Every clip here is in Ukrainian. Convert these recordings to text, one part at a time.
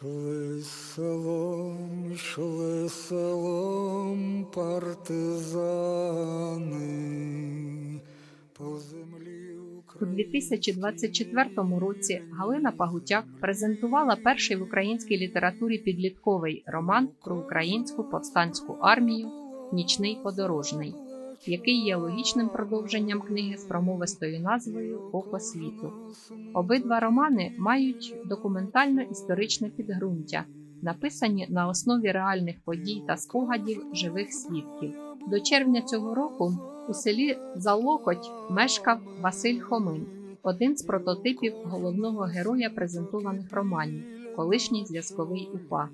Шли селом, шли селом партизани. По землі У 2024 році Галина Пагутяк презентувала перший в українській літературі підлітковий роман про українську повстанську армію Нічний подорожний, який є логічним продовженням книги з промовистою назвою Око світу. Обидва романи мають документально-історичне підґрунтя, написані на основі реальних подій та спогадів живих свідків. До червня цього року у селі Залокоть мешкав Василь Хомин, один з прототипів головного героя презентованих романів, колишній зв'язковий УПА.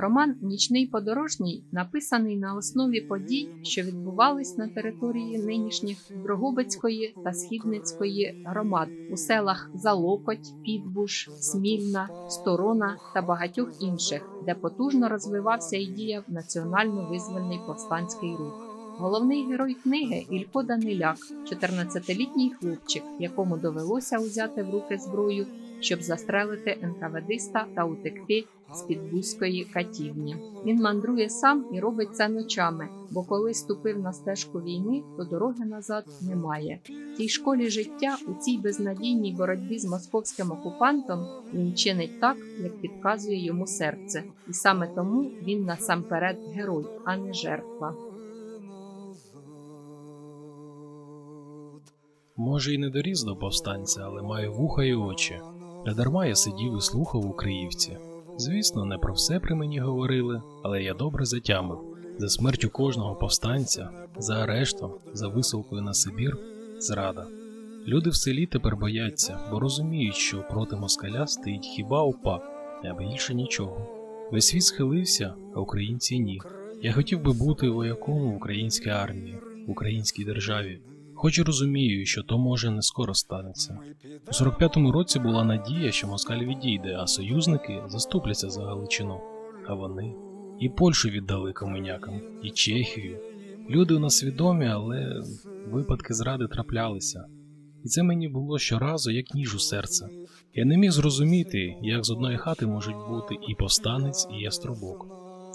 Роман Нічний подорожній написаний на основі подій, що відбувались на території нинішніх Дрогобицької та Східницької громад у селах Залокоть, Підбуш, Смільна, Сторона та багатьох інших, де потужно розвивався і діяв національно-визвольний повстанський рух. Головний герой книги Ілько Даниляк, 14-літній хлопчик, якому довелося узяти в руки зброю, щоб застрелити НКВДиста та утекти з підбузької катівні. Він мандрує сам і робить це ночами, бо коли ступив на стежку війни, то дороги назад немає. В тій школі життя у цій безнадійній боротьбі з московським окупантом він чинить так, як підказує йому серце, і саме тому він насамперед герой, а не жертва. Може, і не доріс до повстанця, але маю вуха і очі. Недарма я сидів і слухав у Криївці. Звісно, не про все при мені говорили, але я добре затямив за смертю кожного повстанця, за арештом, за висилкою на Сибір, зрада. Люди в селі тепер бояться, бо розуміють, що проти москаля стоїть хіба упа, а більше нічого. Весь світ схилився, а українці ні. Я хотів би бути вояком в українській армії, в українській державі. Хоч і розумію, що то може не скоро станеться. У 45-му році була надія, що москаль відійде, а союзники заступляться за Галичину. А вони і Польщу віддали комунякам, і Чехію. Люди у нас свідомі, але випадки зради траплялися. І це мені було щоразу як ніж у серце. Я не міг зрозуміти, як з одної хати можуть бути і повстанець, і яструбок.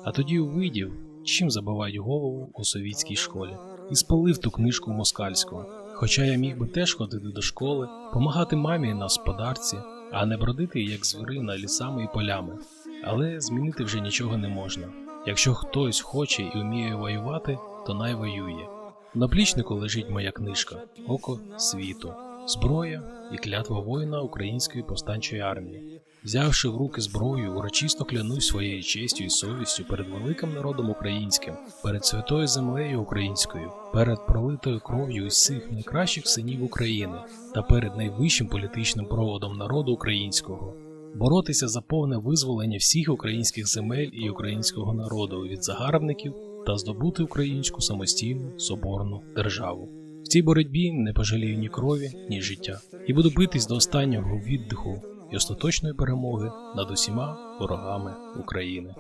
А тоді увидів, чим забивають голову у совітській школі і спалив ту книжку москальську. Хоча я міг би теж ходити до школи, помагати мамі на господарці, а не бродити як звірина лісами і полями. Але змінити вже нічого не можна. Якщо хтось хоче і вміє воювати, то най воює. В наплічнику лежить моя книжка Око світу, зброя і клятва воїна Української повстанчої армії. Взявши в руки зброю, урочисто клянусь своєю честю і совістю перед великим народом українським, перед святою землею українською, перед пролитою кров'ю усіх найкращих синів України та перед найвищим політичним проводом народу українського. Боротися за повне визволення всіх українських земель і українського народу від загарбників та здобути українську самостійну соборну державу. Цій боротьбі не пожалію ні крові, ні життя, і буду битись до останнього віддиху і остаточної перемоги над усіма ворогами України.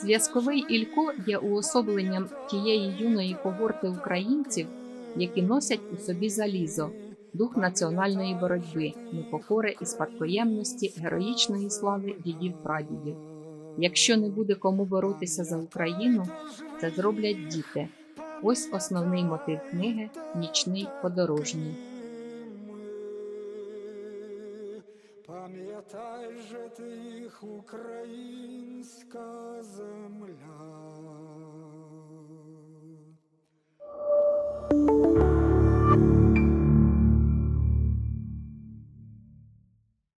Зв'язковий Ілько є уособленням тієї юної когорти українців, які носять у собі залізо, дух національної боротьби, непокори і спадкоємності героїчної слави дідів прадідів. Якщо не буде кому боротися за Україну, це зроблять діти. Ось основний мотив книги Нічний подорожній. Пам'ятай же ти їх, українська земля.